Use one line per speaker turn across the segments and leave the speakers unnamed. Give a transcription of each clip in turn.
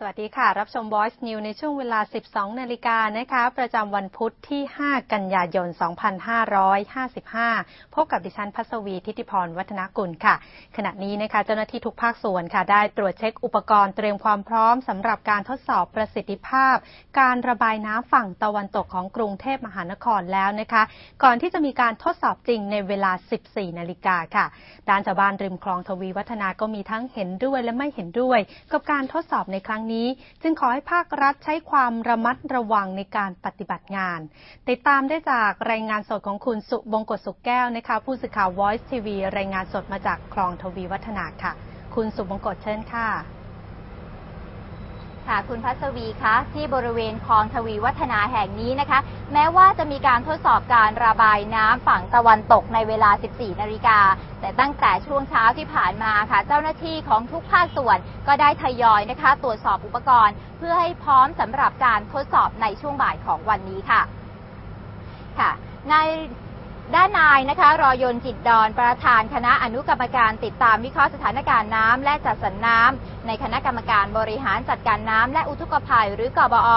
สวัสดีค่ะ รับชม Voice News ในช่วงเวลา 12 นาฬิกานะคะ ประจำวันพุทธที่ 5 กันยายน 2555 พบกับดิฉันพัศวีทิติพรวัฒนกุลค่ะ ขณะนี้นะคะ เจ้าหน้าที่ทุกภาคส่วนค่ะ ได้ตรวจเช็คอุปกรณ์เตรียมความพร้อมสำหรับการทดสอบประสิทธิภาพ การระบายน้ำฝั่งตะวันตกของกรุงเทพมหานครแล้วนะคะ ก่อนที่จะมีการทดสอบจริงในเวลา 14 นาฬิกาค่ะด้านชาวบ้านริมคลองทวีวัฒนาก็มีทั้งเห็นด้วยและไม่เห็นด้วย กับการทดสอบในครั้งนี้ จึงขอให้ภาครัฐใช้ความระมัดระวังในการปฏิบัติงาน ติดตามได้จากรายงานสดของคุณสุบงกตสุขแก้วนะคะ ผู้สื่อข่าว Voice TV รายงานสดมาจากคลองทวีวัฒนาค่ะ คุณสุบงกตเชิญค่ะ
ค่ะคุณพัศวีคะที่บริเวณคลองทวีวัฒนาแห่งนี้นะคะ แม้ว่าจะมีการทดสอบการระบายน้ำฝั่งตะวันตกในเวลา 14 นาฬิกา แต่ตั้งแต่ช่วงเช้าที่ผ่านมาค่ะ เจ้าหน้าที่ของทุกภาคส่วนก็ได้ทยอยนะคะ ตรวจสอบอุปกรณ์ เพื่อให้พร้อมสำหรับการทดสอบในช่วงบ่ายของวันนี้ค่ะค่ะใน ด้านนายนะคะรอยนจิตดอนประธานคณะอนุกรรมการติดตามวิเคราะห์สถานการณ์น้ำและจัดสรรน้ำในคณะกรรมการบริหารจัดการน้ำและอุทกภัยหรือกบอ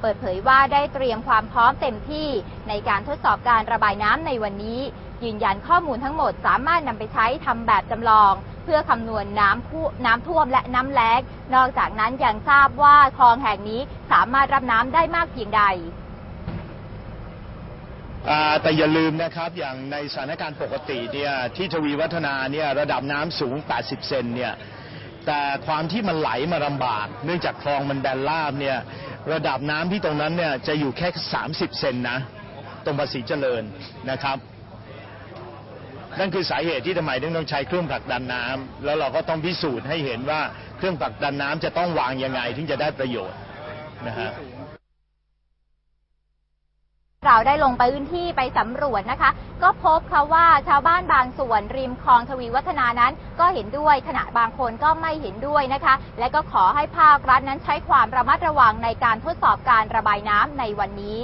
เปิดเผยว่าได้เตรียมความพร้อมเต็มที่ในการทดสอบการระบายน้ำในวันนี้ ยืนยันข้อมูลทั้งหมดสามารถนำไปใช้ทำแบบจำลอง เพื่อคำนวณน้ำผู้น้ำท่วมและน้ำแล้งนอกจากนั้นยังทราบว่าคลองแห่งนี้สามารถรับน้ำได้มากเพียงใด
แต่อย่าลืมนะครับอย่างในสถานการณ์ปกติเนี่ยที่ทวีวัฒนาเนี่ยระดับน้ำสูง 80 เซนเนี่ยแต่ความที่มันไหลมาลำบาก เนื่องจากคลองมันแบนราบเนี่ยระดับน้ำที่ตรงนั้นเนี่ยจะอยู่แค่ 30 เซนนะ ตรงภาษีเจริญนะครับ นั่นคือสาเหตุที่ทำไมต้องใช้เครื่องผลักดันน้ำแล้วเราก็ต้องพิสูจน์ให้เห็นว่าเครื่องผลักดันน้ำจะต้องวางยังไงถึงจะได้ประโยชน์นะฮะ
เราได้ลงไปพื้นที่ไปสำรวจนะคะ ก็พบค่ะว่าชาวบ้านบางส่วนริมคลองทวีวัฒนานั้น ก็เห็นด้วยขณะบางคนก็ไม่เห็นด้วยนะคะ และก็ขอให้ภาครัฐนั้นใช้ความระมัดระวังในการทดสอบการระบายน้ำในวันนี้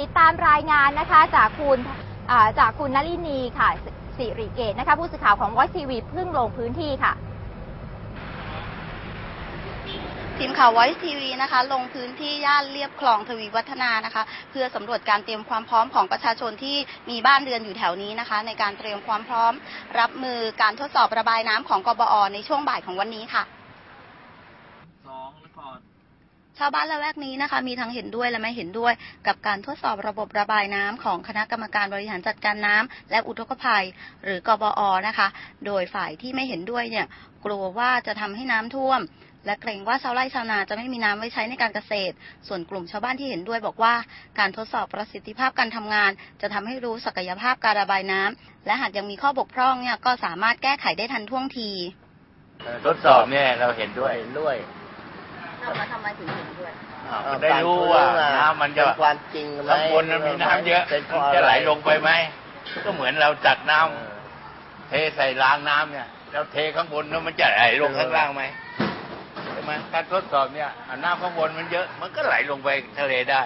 ติดตามรายงานนะคะจากคุณจากคุณนลินีค่ะสิริเกตนะคะ ผู้สื่อข่าวของวอยทีวีเพิ่งลงพื้นที่ค่ะ
ทีมข่าว Voice TV นะคะ ลงพื้นที่ย่านเรียบคลองทวีวัฒนานะคะ เพื่อสำรวจการเตรียมความพร้อมของประชาชนที่มีบ้านเรือนอยู่แถวนี้นะคะ ในการเตรียมความพร้อม รับมือการทดสอบระบายน้ำของกบอในช่วงบ่ายของวันนี้ค่ะ
สองรีพอร์ต
ชาวบ้านละแวกนี้นะคะ มีทั้งเห็นด้วยและไม่เห็นด้วย กับการทดสอบระบบระบายน้ำของคณะกรรมการบริหารจัดการน้ำและอุทกภัย หรือกบอนะคะ โดยฝ่ายที่ไม่เห็นด้วยเนี่ย กลัวว่าจะทำให้น้ำท่วม และเกรงว่าชาวไร่ชาวนาจะไม่มีน้ำไว้ใช้ในการเกษตร ส่วนกลุ่มชาวบ้านที่เห็นด้วยบอกว่า การทดสอบประสิทธิภาพการทำงาน จะทำให้รู้ศักยภาพการระบายน้ำและหากยังมีข้อบกพร่องเนี่ยก็สามารถแก้ไขได้ทันท่วงที
ทดสอบเนี่ยเราเห็นด้วย
เห็นด้วย
ทำไมทำไมถึงเห็นด้วย
อ่าได้รู้ว่าน้ำมันจะ
เป็นความจริงไหม
ข้างบนมันมีน้ำเยอะ
เป็นเพ
มัน
ราะ
จะไหล
อะไร
ลงไปไหมก็เหมือนเราจัดน้ำ
เออ
เทใส่รางน้ำเนี่ยเราเทข้างบนแล้วมันจะไหลลงข้างล่างไหมใช่ไหมการทดสอบเนี่ยอะน้ำข้างบนมันเยอะ มันก็ไหลลงไปทะเลได้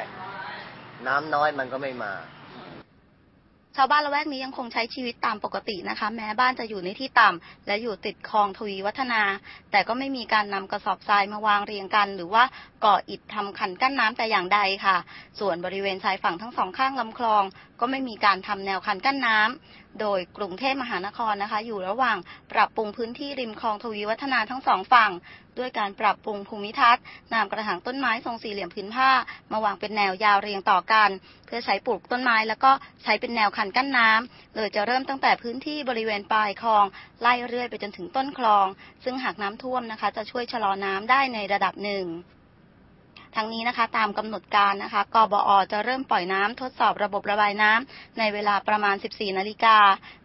น้ำน้อยมันก็ไม่มา
ชาวบ้านละแวกนี้ยังคงใช้ชีวิตตามปกตินะคะ แม้บ้านจะอยู่ในที่ต่ำและอยู่ติดคลองทวีวัฒนา แต่ก็ไม่มีการนำกระสอบทรายมาวางเรียงกัน หรือว่าก่ออิฐทำขันกั้นน้ำแต่อย่างใดค่ะ ส่วนบริเวณชายฝั่งทั้งสองข้างลำคลองก็ไม่มีการทำแนวคันกั้นน้ำโดยกรุงเทพมหานครนะคะ อยู่ระหว่างปรับปรุงพื้นที่ริมคลองทวีวัฒนาทั้งสองฝั่ง ด้วยการปรับปรุงภูมิทัศน์นำกระถางต้นไม้ทรงสี่เหลี่ยมผืนผ้ามาวางเป็นแนวยาวเรียงต่อกัน เพื่อใช้ปลูกต้นไม้แล้วก็ใช้เป็นแนวคันกั้นน้ำโดยจะเริ่มตั้งแต่พื้นที่บริเวณปลายคลอง ไล่เรื่อยไปจนถึงต้นคลอง ซึ่งหากน้ำท่วมนะคะ จะช่วยชะลอน้ำได้ในระดับหนึ่ง ทั้งนี้นะคะ ตามกำหนดการนะคะกบอจะเริ่มปล่อยน้ำทดสอบระบบระบายน้ำในเวลาประมาณ 14 นาฬิกา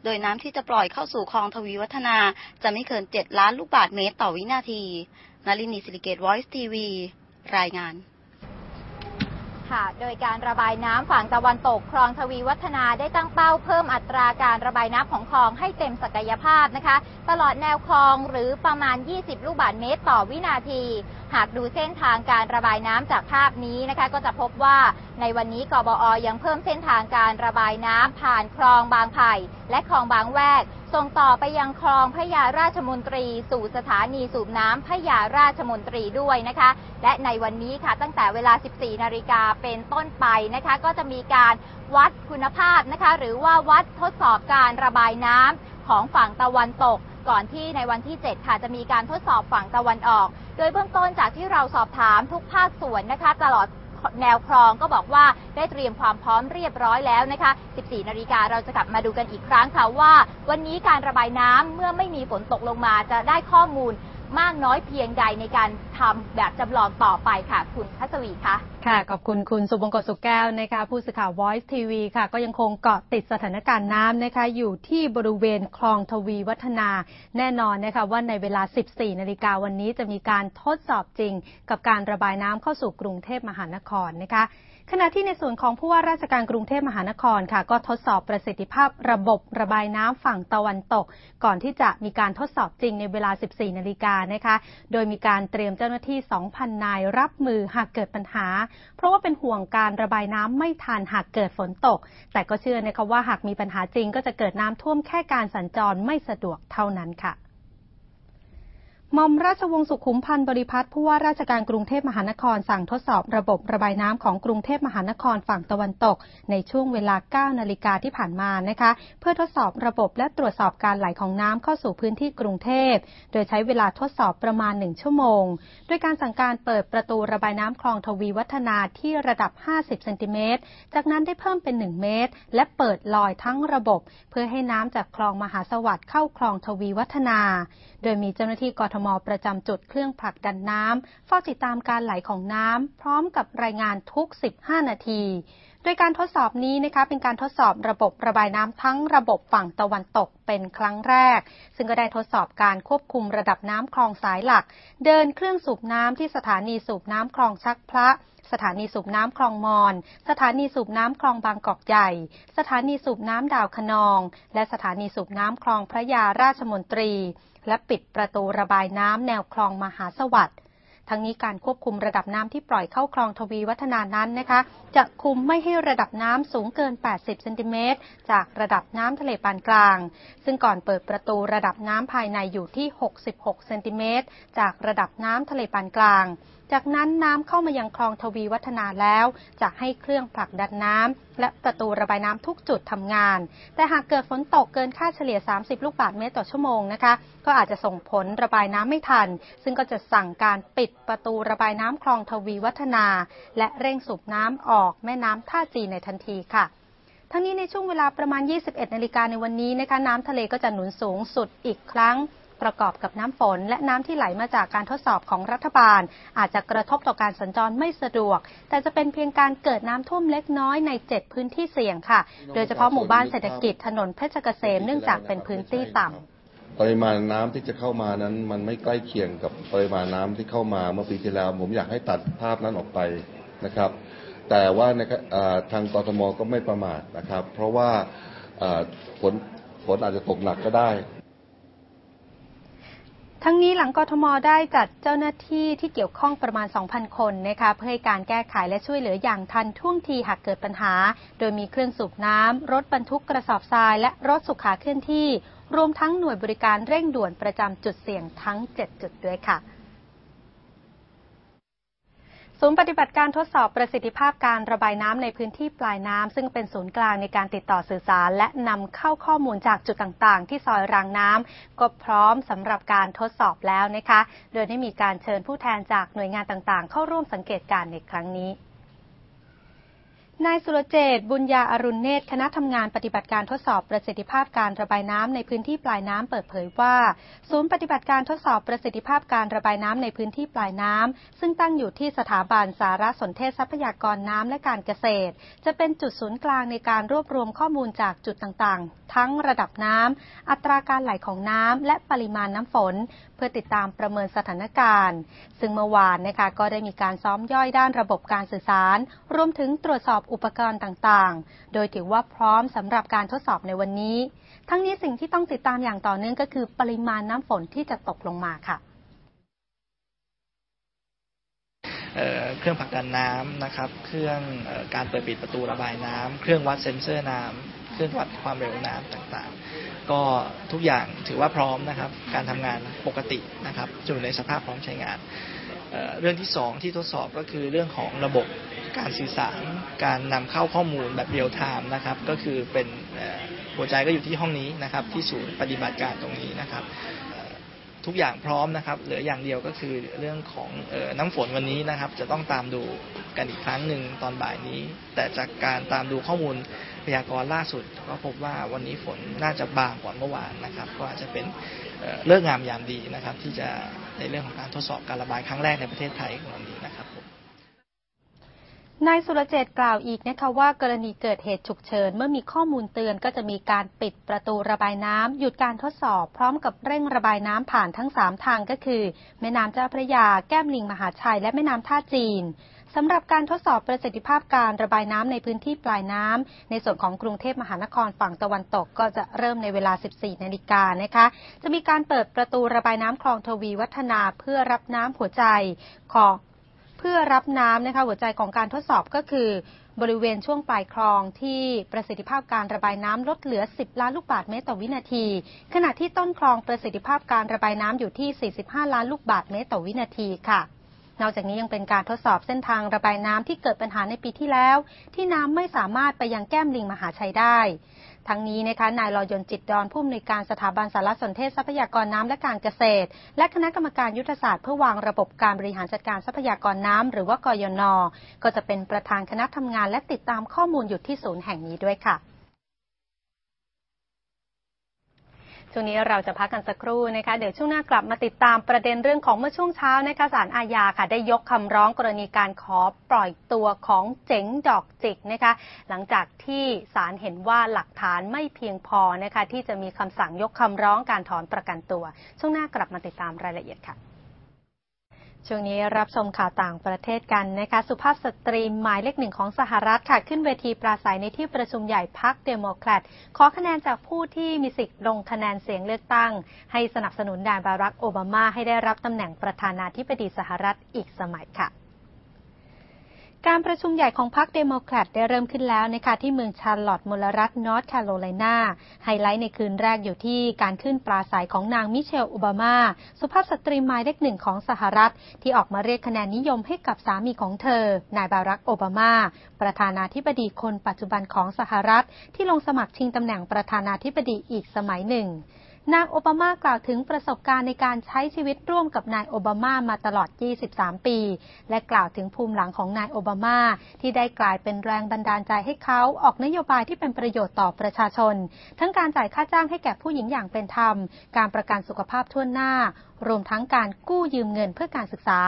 โดยน้ำที่จะปล่อยเข้าสู่คลองทวีวัฒนา จะไม่เกิน 7 ล้านลูกบาศก์เมตรต่อวินาที นลินีสิริเกตวอยซ์ทีวี รายงาน
ค่ะ โดยการระบายน้ำฝั่งตะวันตกคลองทวีวัฒนาได้ตั้งเป้าเพิ่มอัตราการระบายน้ำของคลองให้เต็มศักยภาพนะคะ ตลอดแนวคลองหรือประมาณ 20 ลูกบาศก์เมตรต่อวินาที หากดูเส้นทางการระบายน้ำจากภาพนี้นะคะ ก็จะพบว่าในวันนี้กบอยังเพิ่มเส้นทางการระบายน้ำผ่านคลองบางไผ่ และคลองบางแวกส่งต่อไปยังคลองพระยาราชมนตรี สู่สถานีสูบน้ำพระยาราชมนตรีด้วยนะคะ และในวันนี้ค่ะตั้งแต่เวลา 14 นาฬิกาเป็นต้นไปนะคะ ก็จะมีการวัดคุณภาพนะคะ หรือว่าวัดทดสอบการระบายน้ำของฝั่งตะวันตก ก่อนที่ในวันที่ 7 ค่ะ จะมีการทดสอบฝั่งตะวันออก โดยเบื้องต้นจากที่เราสอบถามทุกภาคส่วนนะคะ ตลอดแนวคลองก็บอกว่าได้เตรียมความพร้อมเรียบร้อยแล้วนะคะ 14 นาฬิกาเราจะกลับมาดูกันอีกครั้งค่ะว่า วันนี้การระบายน้ำเมื่อไม่มีฝนตกลงมาจะได้ข้อมูล มากน้อยเพียงใดในการทำแบบจำลองต่อไปค่ะ คุณพัชวีคะ
ค่ะ ขอบคุณคุณสุบงกตสุขแก้วนะคะ ผู้สื่อข่าว Voice TV ค่ะ ก็ยังคงเกาะติดสถานการณ์น้ำนะคะ อยู่ที่บริเวณคลองทวีวัฒนา แน่นอนนะคะว่าในเวลา 14 นาฬิกาวันนี้จะมีการทดสอบจริง กับการระบายน้ำเข้าสู่กรุงเทพมหานครนะคะ ขณะที่ในส่วนของผู้ว่าราชการกรุงเทพมหานครค่ะ ก็ทดสอบประสิทธิภาพระบบระบายน้ำฝั่งตะวันตก ก่อนที่จะมีการทดสอบจริงในเวลา 14 นาฬิกานะคะ โดยมีการเตรียมเจ้าหน้าที่ 2,000 นายรับมือหากเกิดปัญหา เพราะว่าเป็นห่วงการระบายน้ำไม่ทันหากเกิดฝนตก แต่ก็เชื่อนะคะว่าหากมีปัญหาจริงก็จะเกิดน้ำท่วมแค่การสัญจรไม่สะดวกเท่านั้นค่ะ มอมราชวงศ์สุขุมพันธ์บริพัตรผู้ว่าราชการกรุงเทพมหานครสั่งทดสอบระบบระบายน้ำของกรุงเทพมหานครฝั่งตะวันตก ในช่วงเวลา 9 นาฬิกาที่ผ่านมานะคะ เพื่อทดสอบระบบและตรวจสอบการไหลของน้ำเข้าสู่พื้นที่กรุงเทพ โดยใช้เวลาทดสอบประมาณ 1 ชั่วโมง โดยการสั่งการเปิดประตูระบายน้ำคลองทวีวัฒนาที่ระดับ 50 เซนติเมตร จากนั้นได้เพิ่มเป็น 1 เมตร และเปิดลอยทั้งระบบ เพื่อให้น้ำจากคลองมหาสวัสดิ์เข้าคลองทวีวัฒนา โดยมีเจ้าหน้าที่กทมประจำจุดเครื่องผลักดันน้ำเฝ้าติดตามการไหลของน้ำพร้อมกับรายงานทุก 15 นาที โดยการทดสอบนี้นะคะเป็นการทดสอบระบบระบายน้ำทั้งระบบฝั่งตะวันตกเป็นครั้งแรก ซึ่งก็ได้ทดสอบการควบคุมระดับน้ำคลองสายหลัก เดินเครื่องสูบน้ำที่สถานีสูบน้ำคลองชักพระ สถานีสูบน้ำคลองมอน สถานีสูบน้ำคลองบางกอกใหญ่ สถานีสูบน้ำดาวคะนอง และสถานีสูบน้ำคลองพระยาราชมนตรี และปิดประตูระบายน้ำแนวคลองมหาสวัสดิ์ทั้งนี้การควบคุมระดับน้ำที่ปล่อยเข้าคลองทวีวัฒนานั้นนะคะ จะคุมไม่ให้ระดับน้ำสูงเกิน 80 เซนติเมตร จากระดับน้ำทะเลปานกลาง ซึ่งก่อนเปิดประตูระดับน้ำภายในอยู่ที่ 66 เซนติเมตร จากระดับน้ำทะเลปานกลาง จากนั้นน้ำเข้ามายังคลองทวีวัฒนาแล้ว จะให้เครื่องผลักดันน้ำและประตูระบายน้ำทุกจุดทำงาน แต่หากเกิดฝนตกเกินค่าเฉลี่ย 30 ลูกบาศก์เมตรต่อชั่วโมงนะคะ ก็อาจจะส่งผลระบายน้ำไม่ทัน ซึ่งก็จะสั่งการปิดประตูระบายน้ำคลองทวีวัฒนา และเร่งสูบน้ำออกแม่น้ำท่าจีนในทันทีค่ะทั้งนี้ในช่วงเวลาประมาณ 21 นาฬิกาในวันนี้นะคะน้ำทะเลก็จะหนุนสูงสุดอีกครั้ง ประกอบกับน้ำฝน และน้ำที่ไหลมาจากการทดสอบของรัฐบาล อาจจะกระทบต่อการสัญจรไม่สะดวก แต่จะเป็นเพียงการเกิดน้ำท่วมเล็กน้อยใน 7 พื้นที่เสี่ยงค่ะ โดยเฉพาะหมู่บ้านเศรษฐกิจถนนเพชรเกษมเนื่องจากเป็นพื้นที่ต่ำ
ปริมาณน้ำที่จะเข้ามานั้น มันไม่ใกล้เคียงกับปริมาณน้ำที่เข้ามาเมื่อปีที่แล้ว ผมอยากให้ตัดภาพนั้นออกไปนะครับ แต่ว่าในทางกทมก็ไม่ประมาทนะครับ เพราะว่าฝนฝนอาจจะตกหนักก็ได้
ทั้งนี้หลังกทมได้จัดเจ้าหน้าที่ที่เกี่ยวข้องประมาณ 2,000 คนนะคะเพื่อให้การแก้ไขและช่วยเหลืออย่างทันท่วงทีหากเกิดปัญหา โดยมีเครื่องสูบน้ำ รถบรรทุกกระสอบทราย และรถสุขาเคลื่อนที่ รวมทั้งหน่วยบริการเร่งด่วนประจำจุดเสี่ยงทั้ง 7 จุดด้วยค่ะ ศูนย์ปฏิบัติการทดสอบประสิทธิภาพการระบายน้ำในพื้นที่ปลายน้ำ ซึ่งเป็นศูนย์กลางในการติดต่อสื่อสาร และนำเข้าข้อมูลจากจุดต่างๆ ที่ซอยรางน้ำก็พร้อมสำหรับการทดสอบแล้วนะคะ โดยได้มีการเชิญผู้แทนจากหน่วยงานต่างๆ เข้าร่วมสังเกตการณ์ในครั้งนี้ นายสุรเจต บุญญาอรุณเนตร คณะทำงานปฏิบัติการทดสอบประสิทธิภาพการระบายน้ำในพื้นที่ปลายน้ำเปิดเผยว่า ศูนย์ปฏิบัติการทดสอบประสิทธิภาพการระบายน้ำในพื้นที่ปลายน้ำซึ่งตั้งอยู่ที่สถาบันสารสนเทศทรัพยากรน้ำและการเกษตร จะเป็นจุดศูนย์กลางในการรวบรวมข้อมูลจากจุดต่างๆ ทั้งระดับน้ำอัตราการไหลของน้ำและปริมาณน้ำฝน พื่อติดตามประเมินสถานการณ์ ซึ่งเมื่อวานนะคะก็ได้มีการซ้อมย่อยด้านระบบการสื่อสาร รวมถึงตรวจสอบอุปกรณ์ต่างๆ โดยถือว่าพร้อมสำหรับการทดสอบในวันนี้ ทั้งนี้สิ่งที่ต้องติดตามอย่างต่อเนื่องก็คือปริมาณน้ำฝนที่จะตกลงมาค่ะ
เเครื่องผลักดันน้ำนะครับ เครื่องอการเปิดปิดประตูระบายน้ำเครื่องวัดเซ็นเซอร์น้ำเครื่องวัดความเร็วน้ำต่างๆ ก็ทุกอย่างถือว่าพร้อมนะครับ การทำงานปกตินะครับอยู่ในสภาพพร้อมใช้งานเรื่องที่สองที่ทดสอบก็คือเรื่องของระบบการสื่อสาร การนำเข้าข้อมูลแบบเรียลไทม์นะครับ ก็คือเป็นหัวใจก็อยู่ที่ห้องนี้นะครับ ที่ศูนย์ปฏิบัติการตรงนี้นะครับทุกอย่างพร้อมนะครับ เหลืออย่างเดียวก็คือเรื่องของออน้ำฝนวันนี้นะครับ จะต้องตามดูกันอีกครั้งหนึ่งตอนบ่ายนี้ แต่จากการตามดูข้อมูล พยากรณ์ล่าสุด ก็พบว่าวันนี้ฝนน่าจะบางกว่าเมื่อวานนะครับ ก็อาจจะเป็นเลิกงามยามดีนะครับ ที่จะในเรื่องของการทดสอบการระบายครั้งแรกในประเทศไทยของวันนี้นะครับผม
นายสุรเจตกล่าวอีกนะคะว่ากรณีเกิดเหตุฉุกเฉินเมื่อมีข้อมูลเตือนก็จะมีการปิดประตูระบายน้ำหยุดการทดสอบ พร้อมกับเร่งระบายน้ำผ่านทั้ง 3 ทางก็คือ แม่น้ำเจ้าพระยา แก้มลิงมหาชัยและแม่น้ำท่าจีน สำหรับการทดสอบประสิทธิภาพการระบายน้ำในพื้นที่ปลายน้ำในส่วนของกรุงเทพมหานครฝั่งตะวันตกก็จะเริ่มในเวลา 14 นาฬิกานะคะ จะมีการเปิดประตูระบายน้ำคลองทวีวัฒนาเพื่อรับน้ำหัวใจของเพื่อรับน้ำนะคะหัวใจของการทดสอบก็คือบริเวณช่วงปลายคลองที่ประสิทธิภาพการระบายน้ำลดเหลือ 10 ล้านลูกบาศก์เมตรต่อวินาที ขณะที่ต้นคลองประสิทธิภาพการระบายน้ำอยู่ที่ 45 ล้านลูกบาศก์เมตรต่อวินาทีค่ะ นอกจากนี้ยังเป็นการทดสอบเส้นทางระบายน้ำที่เกิดปัญหาในปีที่แล้ว ที่น้ำไม่สามารถไปยังแก้มลิงมหาชัยได้ ทั้งนี้นะคะนายรอยนจิตดอนผู้อำนวยการสถาบันสารสนเทศทรัพยากรน้ำและการเกษตร และคณะกรรมการยุทธศาสตร์เพื่อวางระบบการบริหารจัดการทรัพยากรน้ำหรือว่ากยนก็จะเป็นประธานคณะทำงานและติดตามข้อมูลอยู่ที่ศูนย์แห่งนี้ด้วยค่ะ ช่วงนี้เราจะพักกันสักครู่นะคะ เดี๋ยวช่วงหน้ากลับมาติดตามประเด็นเรื่องของเมื่อช่วงเช้านะคะศาลอาญาค่ะ ได้ยกคำร้องกรณีการขอปล่อยตัวของเจ๋งดอกจิกนะคะ หลังจากที่ศาลเห็นว่าหลักฐานไม่เพียงพอนะคะ ที่จะมีคำสั่งยกคำร้องการถอนประกันตัว ช่วงหน้ากลับมาติดตามรายละเอียดค่ะ ช่วงนี้รับชมข่าวต่างประเทศกันนะคะ สุภาพสตรีหมายเลขหนึ่งของสหรัฐค่ะ ขึ้นเวทีปราศัยในที่ประชุมใหญ่พรรคเดโมแครตขอคะแนนจากผู้ที่มีสิทธิ์ลงคะแนนเสียงเลือกตั้ง ให้สนับสนุนนายบารักโอบามาให้ได้รับตำแหน่งประธานาธิบดีสหรัฐอีกสมัยค่ะ การประชุมใหญ่ของพรรคเดโมแครตได้เริ่มขึ้นแล้วนะคะที่เมืองชาร์ลอตต์มลรัฐนอร์ทแคโรไลนา ไฮไลท์ในคืนแรกอยู่ที่การขึ้นปราศัยของนางมิเชลโอบามา สุภาพสตรีหมายเลขหนึ่งของสหรัฐ ที่ออกมาเรียกคะแนนนิยมให้กับสามีของเธอ นายบารักโอบามา ประธานาธิบดีคนปัจจุบันของสหรัฐ ที่ลงสมัครชิงตำแหน่งประธานาธิบดีอีกสมัยหนึ่ง นางโอบามากล่าวถึงประสบการณ์ในการใช้ชีวิตร่วมกับนายโอบามามาตลอด 23 ปี และกล่าวถึงภูมิหลังของนายโอบามา ที่ได้กลายเป็นแรงบันดาลใจให้เขาออกนโยบายที่เป็นประโยชน์ต่อประชาชน ทั้งการจ่ายค่าจ้างให้แก่ผู้หญิงอย่างเป็นธรรม การประกันสุขภาพทั่วหน้า รวมทั้งการกู้ยืมเงินเพื่อการศึกษา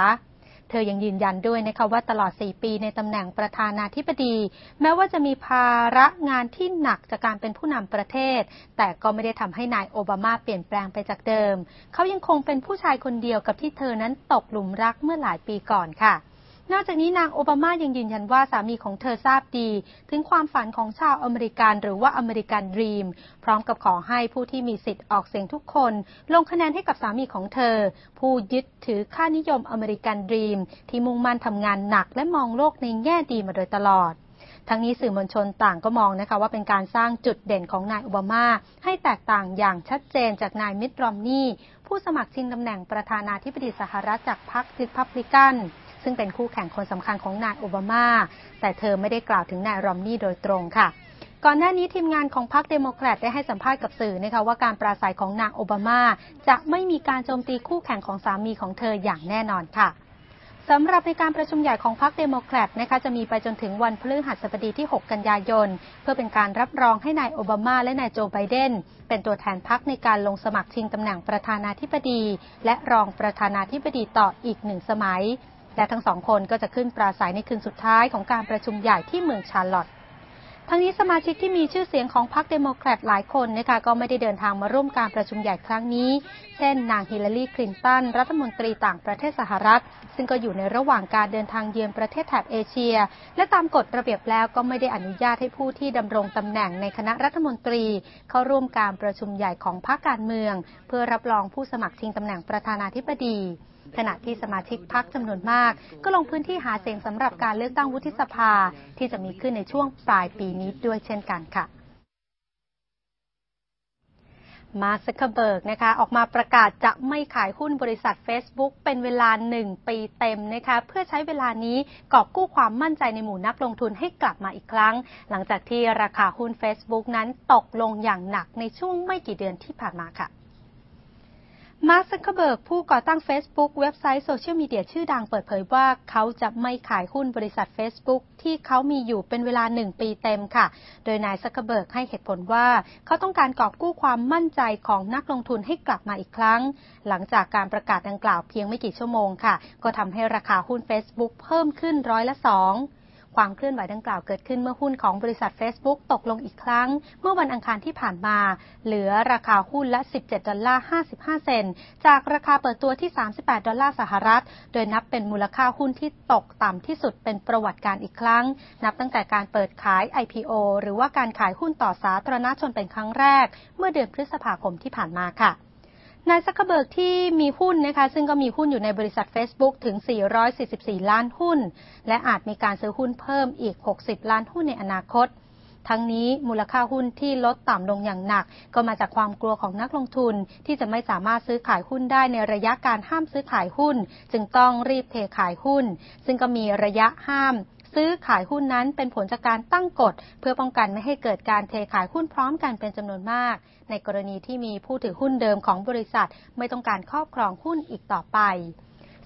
เธอยังยืนยันด้วยนะคะว่าตลอด 4 ปีในตำแหน่งประธานาธิบดี แม้ว่าจะมีภาระงานที่หนักจากการเป็นผู้นำประเทศ แต่ก็ไม่ได้ทำให้นายโอบามาเปลี่ยนแปลงไปจากเดิม เขายังคงเป็นผู้ชายคนเดียวกับที่เธอนั้นตกหลุมรักเมื่อหลายปีก่อนค่ะ นอกจากนี้นางโอบามายังยืนยันว่าสามีของเธอทราบดี ถึงความฝันของชาวอเมริกันหรือว่าอเมริกันดรีม พร้อมกับขอให้ผู้ที่มีสิทธิ์ออกเสียงทุกคน ลงคะแนนให้กับสามีของเธอ ผู้ยึดถือค่านิยมอเมริกันดรีม ที่มุ่งมั่นทำงานหนักและมองโลกในแง่ดีมาโดยตลอดทั้งนี้สื่อมวลชนต่างก็มองนะคะว่าเป็นการสร้างจุดเด่นของนายโอบามา ให้แตกต่างอย่างชัดเจนจากนายมิตรรอมนีผู้สมัครชิงตำแหน่งประธานาธิบดีสหรัฐจากพรรคริพับลิกัน ซึ่งเป็นคู่แข่งคนสำคัญของนายโอบามา แต่เธอไม่ได้กล่าวถึงนายรอมนี่โดยตรงค่ะก่อนหน้านี้ทีมงานของพรรคเดโมแครตได้ให้สัมภาษณ์กับสื่อนะคะว่าการปราศัยของนางโอบามา จะไม่มีการโจมตีคู่แข่งของสามีของเธออย่างแน่นอนค่ะสำหรับในการประชุมใหญ่ของพรรคเดโมแครตนะคะจะมีไปจนถึงวันพฤหัสบดีที่ 6 กันยายน เพื่อเป็นการรับรองให้นายโอบามาและนายโจไบเดน เป็นตัวแทนพรรคในการลงสมัครชิงตำแหน่งประธานาธิบดี และรองประธานาธิบดีต่ออีกหนึ่งสมัย และทั้งสองคนก็จะขึ้นปราศัยในคืนสุดท้ายของการประชุมใหญ่ที่เมืองชาร์ลอตต์ทั้งนี้สมาชิกที่มีชื่อเสียงของพรรคเดโมแครตหลายคนนะคะก็ไม่ได้เดินทางมาร่วมการประชุมใหญ่ครั้งนี้ เช่น นางฮิลลารีคลินตัน รัฐมนตรีต่างประเทศสหรัฐ ซึ่งก็อยู่ในระหว่างการเดินทางเยือนประเทศแถบเอเชีย และตามกฎระเบียบแล้วก็ไม่ได้อนุญาตให้ผู้ที่ดำรงตำแหน่งในคณะรัฐมนตรี เข้าร่วมการประชุมใหญ่ของพรรคการเมือง เพื่อรับรองผู้สมัครชิงตำแหน่งประธานาธิบดี ขณะที่สมาชิกพรรคจำนวนมาก ก็ลงพื้นที่หาเสียงสำหรับการเลือกตั้งวุฒิสภาที่จะมีขึ้นในช่วงปลายปีนี้ด้วยเช่นกันค่ะมาร์คซักเคเบิร์กนะคะออกมาประกาศจะไม่ขายหุ้นบริษัท Facebook เป็นเวลา 1 ปีเต็มนะคะเพื่อใช้เวลานี้กอบกู้ความมั่นใจในหมู่นักลงทุนให้กลับมาอีกครั้ง หลังจากที่ราคาหุ้น Facebook นั้นตกลงอย่างหนักในช่วงไม่กี่เดือนที่ผ่านมาค่ะ มาร์คซักเครเบิร์กผู้ก่อตั้ง Facebook เว็บไซต์โซเชียลมีเดียชื่อดังเปิดเผยว่าเขาจะไม่ขายหุ้นบริษัท Facebook ที่เขามีอยู่เป็นเวลา1ปีเต็มค่ะ โดยนายซักเครเบิร์กให้เหตุผลว่า เขาต้องการกอบกู้ความมั่นใจของนักลงทุนให้กลับมาอีกครั้ง หลังจากการประกาศดังกล่าวเพียงไม่กี่ชั่วโมงค่ะ ก็ทำให้ราคาหุ้น Facebook เพิ่มขึ้นร้อยละสอง ความเคลื่อนไหวดังกล่าวเกิดขึ้นเมื่อหุ้นของบริษัท Facebook ตกลงอีกครั้ง เมื่อวันอังคารที่ผ่านมา เหลือราคาหุ้นละ 17 ดอลลาร์ 55 เซนต์จากราคาเปิดตัวที่ 38 ดอลลาร์สหรัฐ โดยนับเป็นมูลค่าหุ้นที่ตกต่ำที่สุดเป็นประวัติการอีกครั้ง นับตั้งแต่การเปิดขาย IPO หรือว่าการขายหุ้นต่อสาธารณชนเป็นครั้งแรก เมื่อเดือนพฤษภาคมที่ผ่านมาค่ะ นายซักเคเบิร์กที่มีหุ้นนะคะซึ่งก็มีหุ้นอยู่ในบริษัท Facebook ถึง 444 ล้านหุ้น และอาจมีการซื้อหุ้นเพิ่มอีก 60 ล้านหุ้นในอนาคต ทั้งนี้มูลค่าหุ้นที่ลดต่ำลงอย่างหนัก ก็มาจากความกลัวของนักลงทุนที่จะไม่สามารถซื้อขายหุ้นได้ในระยะการห้ามซื้อขายหุ้น จึงต้องรีบเทขายหุ้น ซึ่งก็มีระยะห้าม ซื้อขายหุ้นนั้นเป็นผลจากการตั้งกฎ เพื่อป้องกันไม่ให้เกิดการเทขายหุ้นพร้อมกันเป็นจำนวนมาก ในกรณีที่มีผู้ถือหุ้นเดิมของบริษัท ไม่ต้องการครอบครองหุ้นอีกต่อไป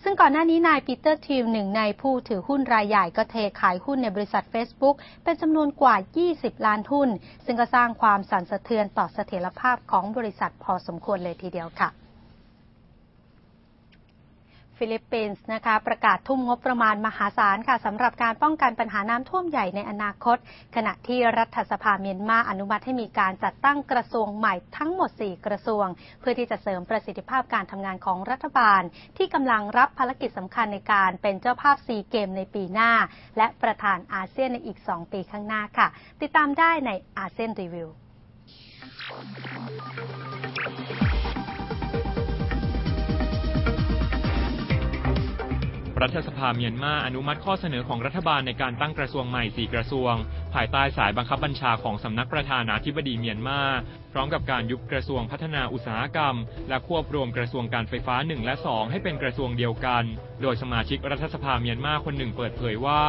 ซึ่งก่อนหน้านี้นายปีเตอร์ทิวหนึ่งในผู้ถือหุ้นรายใหญ่ก็เทขายหุ้นในบริษัท Facebook เป็นจำนวนกว่า 20 ล้านหุ้น ซึ่งก็สร้างความสั่นสะเทือนต่อเสถียรภาพของบริษัทพอสมควรเลยทีเดียวค่ะ ฟิลิปปินส์นะคะประกาศทุ่มงบประมาณมหาศาลค่ะสำหรับการป้องกันปัญหาน้ำท่วมใหญ่ในอนาคต ขณะที่รัฐสภาเมียนมาอนุมัติให้มีการจัดตั้งกระทรวงใหม่ทั้งหมด 4 กระทรวง เพื่อที่จะเสริมประสิทธิภาพการทำงานของรัฐบาล ที่กำลังรับภารกิจสำคัญในการเป็นเจ้าภาพซีเกมในปีหน้า และประธานอาเซียนในอีก 2 ปีข้างหน้าค่ะ ติดตามได้ในอาเซียนรีวิว
รัฐสภาเมียนมาอนุมัติข้อเสนอของรัฐบาลในการตั้งกระทรวงใหม่ 4 กระทรวง ภายใต้สายบังคับบัญชาของสำนักประธานาธิบดีเมียนมา พร้อมกับการยุบกระทรวงพัฒนาอุตสาหกรรม และควบรวมกระทรวงการไฟฟ้า 1 และ 2 ให้เป็นกระทรวงเดียวกัน โดยสมาชิกรัฐสภาเมียนมาคนหนึ่งเปิดเผยว่า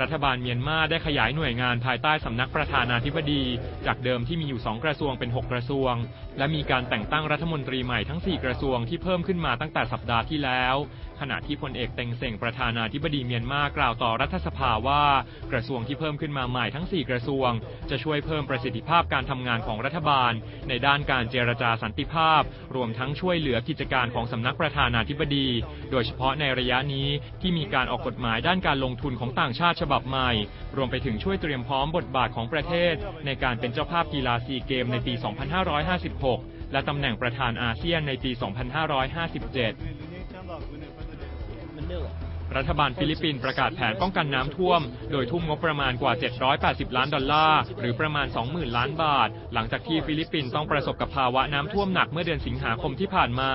รัฐบาลเมียนมาได้ขยายหน่วยงานภายใต้สำนักประธานาธิบดี จากเดิมที่มีอยู่ 2 กระทรวงเป็น 6 กระทรวง และมีการแต่งตั้งรัฐมนตรีใหม่ทั้ง 4 กระทรวงที่เพิ่มขึ้นมาตั้งแต่สัปดาห์ที่แล้วขณะที่พลเอกเต็งเซ็งประธานาธิบดีเมียนมากล่าวต่อรัฐสภาว่ากระทรวงที่เพิ่มขึ้นมาใหม่ทั้ง4 กระทรวง จะช่วยเพิ่มประสิทธิภาพการทำงานของรัฐบาล ในด้านการเจรจาสันติภาพ รวมทั้งช่วยเหลือกิจการของสำนักประธานาธิบดี โดยเฉพาะในระยะนี้ที่มีการออกกฎหมายด้านการลงทุนของต่างชาติฉบับใหม่ รวมไปถึงช่วยเตรียมพร้อมบทบาทของประเทศ ในการเป็นเจ้าภาพกีฬาซีเกมในปี 2556 และตำแหน่งประธานอาเซียนในปี 2557 รัฐบาลฟิลิปปินส์ประกาศแผนป้องกันน้ำท่วม โดยทุ่มงบประมาณกว่า 780 ล้านดอลลาร์ หรือประมาณ 20,000 ล้านบาท หลังจากที่ฟิลิปปินส์ต้องประสบกับภาวะน้ำท่วมหนักเมื่อเดือนสิงหาคมที่ผ่านมา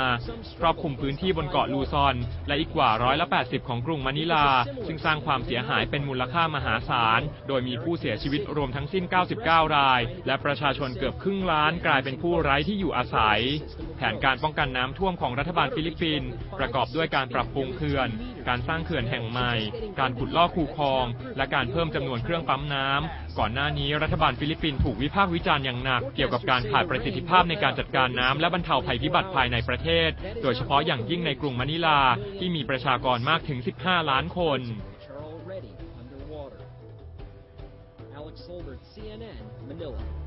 ครอบคลุมพื้นที่บนเกาะลูซอน และอีกกว่าร้อยละ80 ของกรุงมะนิลา ซึ่งสร้างความเสียหายเป็นมูลค่ามหาศาล โดยมีผู้เสียชีวิตรวมทั้งสิ้น 99 ราย และประชาชนเกือบครึ่งล้านกลายเป็นผู้ไร้ที่อยู่อาศัย แผนการป้องกันน้ำท่วมของรัฐบาลฟิลิปปินส์ประกอบด้วยการปรับปรุงเขื่อน การสร้างเขื่อนแห่งใหม่ การขุดลอกคูคลอง และการเพิ่มจำนวนเครื่องปั๊มน้ำก่อนหน้านี้รัฐบาลฟิลิปปินส์ถูกวิพากษ์วิจารณ์อย่างหนัก เกี่ยวกับการขาดประสิทธิภาพในการจัดการน้ำและบรรเทาภัยพิบัติภายในประเทศ โดยเฉพาะอย่างยิ่งในกรุงมะนิลาที่มีประชากรมากถึง 15 ล้านคน
Alex Solbert, CNN, Manila.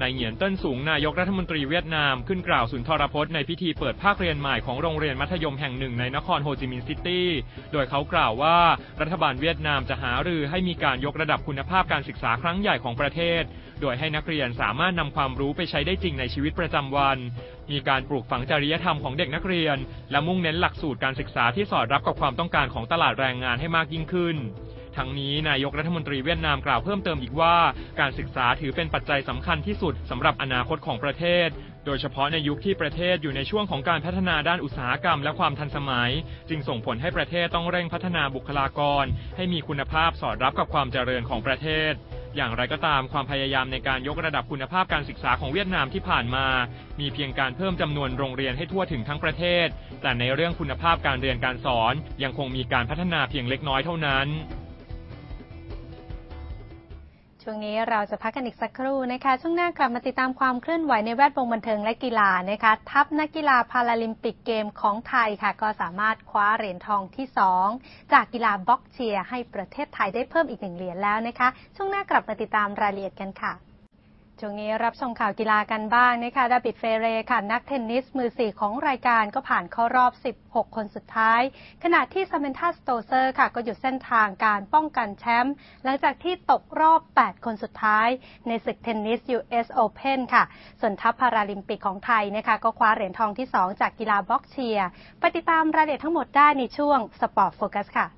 นายเหงียนเติ้นสูงนายกรัฐมนตรีเวียดนามขึ้นกล่าวสุนทรพจน์ในพิธีเปิดภาคเรียนใหม่ของโรงเรียนมัธยมแห่งหนึ่งในนครโฮจิมินห์ซิตี้ โดยเขากล่าวว่ารัฐบาลเวียดนามจะหารือให้มีการยกระดับคุณภาพการศึกษาครั้งใหญ่ของประเทศ โดยให้นักเรียนสามารถนำความรู้ไปใช้ได้จริงในชีวิตประจำวัน มีการปลูกฝังจริยธรรมของเด็กนักเรียน และมุ่งเน้นหลักสูตรการศึกษาที่สอดรับกับความต้องการของตลาดแรงงานให้มากยิ่งขึ้น ทั้งนี้นายกรัฐมนตรีเวียดนามกล่าวเพิ่มเติมอีกว่า การศึกษาถือเป็นปัจจัยสำคัญที่สุดสำหรับอนาคตของประเทศ โดยเฉพาะในยุคที่ประเทศอยู่ในช่วงของการพัฒนาด้านอุตสาหกรรมและความทันสมัย จึงส่งผลให้ประเทศต้องเร่งพัฒนาบุคลากร ให้มีคุณภาพสอดรับกับความเจริญของประเทศอย่างไรก็ตามความพยายามในการยกระดับคุณภาพการศึกษาของเวียดนามที่ผ่านมา มีเพียงการเพิ่มจำนวนโรงเรียนให้ทั่วถึงทั้งประเทศ แต่ในเรื่องคุณภาพการเรียนการสอนยังคงมีการพัฒนาเพียงเล็กน้อยเท่านั้น
ช่วงนี้เราจะพักกันอีกสักครู่นะคะ ช่วงหน้ากลับมาติดตามความเคลื่อนไหวในแวดวงบันเทิงและกีฬานะคะ ทัพนักกีฬาพาราลิมปิกเกมของไทยค่ะ ก็สามารถคว้าเหรียญทองที่ 2 จากกีฬาบ็อกเชียร์ให้ประเทศไทยได้เพิ่มอีกหนึ่งเหรียญแล้วนะคะ ช่วงหน้ากลับมาติดตามรายละเอียดกันค่ะ ช่วงนี้รับชมข่าวกีฬากันบ้างนะคะดาบิดเฟเรค่ะนักเทนนิสมือสี่ของรายการก็ผ่านเข้ารอบ 16 คนสุดท้าย ขณะที่ซาเมนธาสโตเซอร์ค่ะก็หยุดเส้นทางการป้องกันแชมป์หลังจากที่ตกรอบ 8 คนสุดท้าย ในศึกเทนนิส US Open ค่ะ ส่วนทัพพาราลิมปิกของไทยนะคะ ก็คว้าเหรียญทองที่ 2 จากกีฬาบ็อกเชียร์ไปติดตามรายละเอียดทั้งหมดได้ในช่วงสปอร์ตโฟกัสค่ะ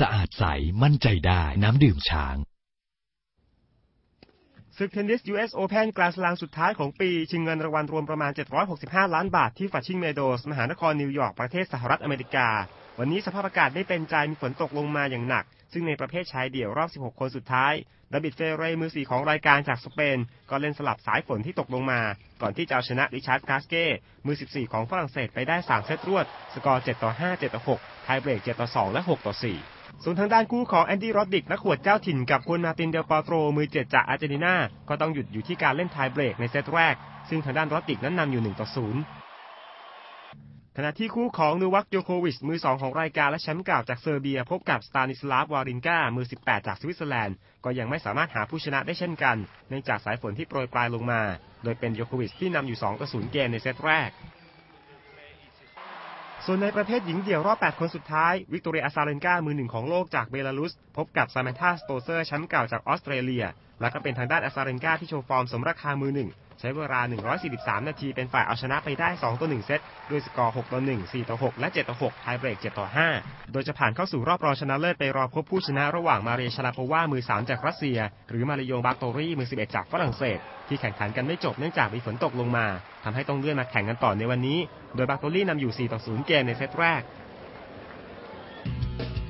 สะอาดใสมั่นใจได้น้ำดื่มช้าง
ศึกเทนนิส US Open กลางสลางสุดท้ายของปี ชิงเงินรางวัลรวมประมาณ 765 ล้านบาทที่ฟัชชิงเมโดส มหานครนิวยอร์กประเทศสหรัฐอเมริกา วันนี้สภาพอากาศไม่เป็นใจมีฝนตกลงมาอย่างหนัก ซึ่งในประเภทชายเดี่ยวรอบ 16 คนสุดท้ายดาบิดเฟเรย์มือสี่ของรายการจากสเปน ก็เล่นสลับสายฝนที่ตกลงมา ก่อนที่จะเอาชนะริชาร์ดคาสเก้ มือ 14 ของฝรั่งเศสไปได้ 3 เซตรวด สกอร์ 7 ต่อ 5 7 ต่อ 6 ไทยเบรก 7 ต่อ 2 และ 6 ต่อ 4 ส่วนทางด้านคู่ของแอนดี้โรดดิกนักขวดเจ้าถิ่นกับคุณมาตินเดลปอโตรมือเจ็ดจากอาร์เจนตินาก็ต้องหยุดอยู่ที่การเล่นไทยเบรกในเซตแรก ซึ่งทางด้านโรดดิกนั้นนำอยู่1ต่อ0ขณะที่คู่ของนูวักโยโควิชมือ 2 ของรายการและแชมป์เก่าจากเซอร์เบีย พบกับสตานิสลาฟวารินกามือ 18 จากสวิตเซอร์แลนด์ก็ยังไม่สามารถหาผู้ชนะได้เช่นกันเนื่องจากสายฝนที่โปรยปลายลงมา โดยเป็นโยโควิชที่นำอยู่2ต่อ0เกมในเซตแรก ส่วนในประเภทหญิงเดี่ยวรอบ 8 คนสุดท้าย วิกตอเรียอาซาเรนกามือหนึ่งของโลกจากเบลารุส พบกับซามนธาสโตเซอร์แชมป์เก่าจากออสเตรเลีย และก็เป็นทางด้านอาซาเรนกาที่โชว์ฟอร์มสมราคามือหนึ่ง ใช้เวลา 143 นาทีเป็นฝ่ายเอาชนะไปได้ 2 ต่อ 1 เซตด้วยสกอร์ 6 ต่อ 1 4 ต่อ 6 และ 7 ต่อ 6 ไทยเบรก 7 ต่อ 5 โดยจะผ่านเข้าสู่รอบรองชนะเลิศไปรอพบผู้ชนะระหว่างมาเรียชลาโปวา มือ 3 จากรัสเซีย หรือมาริโยบาโตรีมือ 11 จากฝรั่งเศส ที่แข่งขันกันไม่จบเนื่องจากมีฝนตกลงมาทำให้ต้องเลื่อนมาแข่งกันต่อในวันนี้ โดยบาโตรีนำอยู่ 4 ต่อ 0 เกมในเซตแรก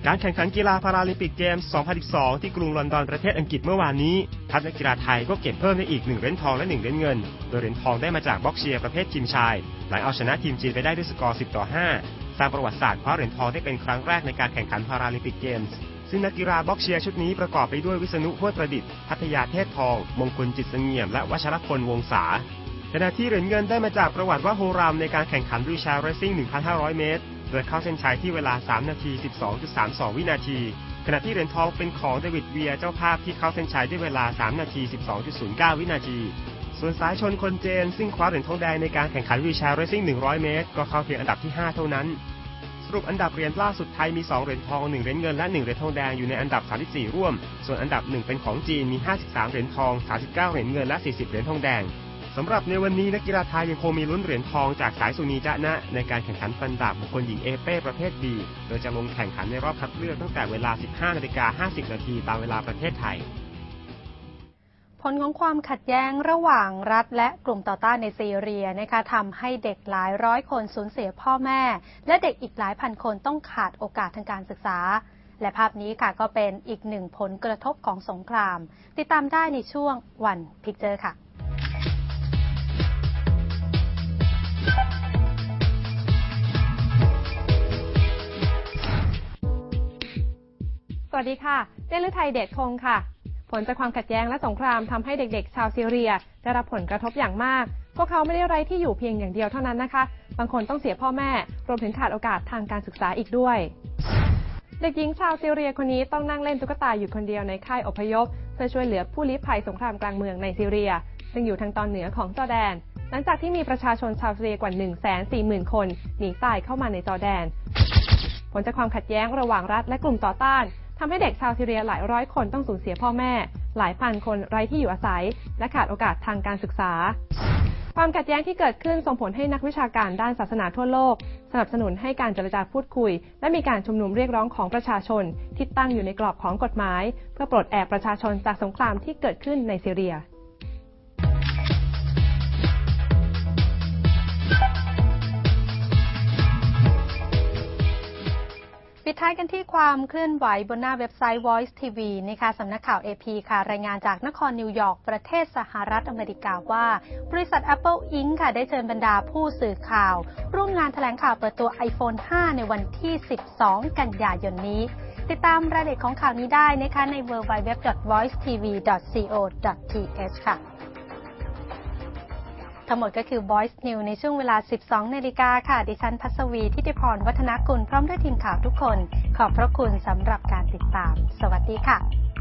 การแข่งขันกีฬาพาราลิมปิกเกมส์ 2012 ที่กรุงลอนดอนประเทศอังกฤษเมื่อวานนี้ ทัพนักกีฬาไทยก็เก็บเพิ่มได้อีก 1เหรียญทองและ 1เหรียญเงิน โดยเหรียญทองได้มาจากบ็อกเชียร์ประเภททีมชาย หลังเอาชนะทีมจีนไปได้ด้วยสกอร์ 10 ต่อ 5 สร้างประวัติศาสตร์คว้าเหรียญทองได้เป็นครั้งแรกในการแข่งขันพาราลิมปิกเกมส์ ซึ่งนักกีฬาบ็อกเชียร์ชุดนี้ประกอบไปด้วยวิษณุห้วยประดิษฐ์ พัทยาเทพทอง มงคลจิตเสงี่ยม และวัชรพลวงศาขณะที่เหรียญเงินได้มาจากประวัติว่าโฮรามในการแข่งขันวิชาเรซิ่ง 1,500 เมตร โดยเข้าเส้นชัยที่เวลา 3 นาที 12.32 วินาที ขณะที่เหรียญทองเป็นของเดวิดเวียเจ้าภาพที่เข้าเส้นชัยด้วยเวลา 3 นาที 12.09 วินาที ส่วนสายชนคนเจน ซึ่งคว้าเหรียญทองแดงในการแข่งขันวีลแชร์เรซิ่ง 100 เมตร ก็เข้าเพียงอันดับที่ 5 เท่านั้น สรุปอันดับเหรียญล่าสุดไทยมี 2 เหรียญทอง 1 เหรียญเงินและ 1 เหรียญทองแดงอยู่ในอันดับ 34 ร่วม ส่วนอันดับ 1 เป็นของจีนมี 53 เหรียญทอง 39 เหรียญเงินและ 40 เหรียญทองแดง สำหรับในวันนี้นักกีฬาไทยยังคงมีลุ้นเหรียญทองจากสายสุนีจะนะ ในการแข่งขันฟันดาบบุคคลหญิงเอเป้ประเภท B โดยจะลงแข่งขันในรอบคัดเลือกตั้งแต่เวลา 15นาฬิกา50นาทีตามเวลาประเทศไทย
ผลของความขัดแย้งระหว่างรัฐและกลุ่มต่อต้านในซีเรียนะคะทำให้เด็กหลายร้อยคนสูญเสียพ่อแม่ และเด็กอีกหลายพันคนต้องขาดโอกาสทางการศึกษา และภาพนี้ค่ะก็เป็นอีกหนึ่งผลกระทบของสงคราม ติดตามได้ในช่วงวันพิกเจอร์ค่ะ ส
วัสดีค่ะ เดลไทยเดชคงค่ะ ผลจากความขัดแย้งและสงครามทำให้เด็กๆ ชาวซีเรีย ได้รับผลกระทบอย่างมาก พวกเขาไม่ได้ไร้ที่อยู่เพียงอย่างเดียวเท่านั้นนะคะ บางคนต้องเสียพ่อแม่ รวมถึงขาดโอกาสทางการศึกษาอีกด้วย เด็กหญิงชาวซีเรียคนนี้ต้องนั่งเล่นตุ๊กตาอยู่คนเดียวในค่ายอพยพ เพื่อช่วยเหลือผู้ลี้ภัยสงครามกลางเมืองในซีเรีย ซึ่งอยู่ทางตอนเหนือของจอแดน หลังจากที่มีประชาชนชาวซีเรียกว่า 1 4 0 0 0 0 คนหนีตายเข้ามาในจอแดน ผลจากความขัดแย้งระหว่างรัฐและกลุ่มต่อต้านทำให้เด็กชาวซีเรียหลายร้อยคนต้องสูญเสียพ่อแม่ หลายพันคนไร้ที่อยู่อาศัย และขาดโอกาสทางการศึกษา ความขัดแย้งที่เกิดขึ้นส่งผลให้นักวิชาการด้านศาสนาทั่วโลก สนับสนุนให้การเจรจาพูดคุย และมีการชุมนุมเรียกร้องของประชาชนที่ตั้งอยู่ในกรอบของกฎหมาย เพื่อปลดแอกประชาชนจากสงครามที่เกิดขึ้นในซีเรีย
ท้ายกันที่ความเคลื่อนไหวบนหน้าเว็บไซต์ Voice TV นะคะสำนักข่าว AP ค่ะ รายงานจากนครนิวยอร์กประเทศสหรัฐอเมริกาว่า บริษัท Apple Inc. ค่ะ ได้เชิญบรรดาผู้สื่อข่าว ร่วมงานแถลงข่าวเปิดตัว iPhone 5 ในวันที่ 12 กันยายนนี้ ติดตามรายละเอียดของข่าวนี้ได้นะคะใน www.voicetv.co.th ค่ะ ทั้งหมดก็คือ Voice New ในช่วงเวลา 12 นาฬิกาค่ะ ดิฉันพัศวีทิติพร วัฒนกุล พร้อมด้วยทีมข่าวทุกคน ขอบพระคุณสำหรับการติดตาม สวัสดีค่ะ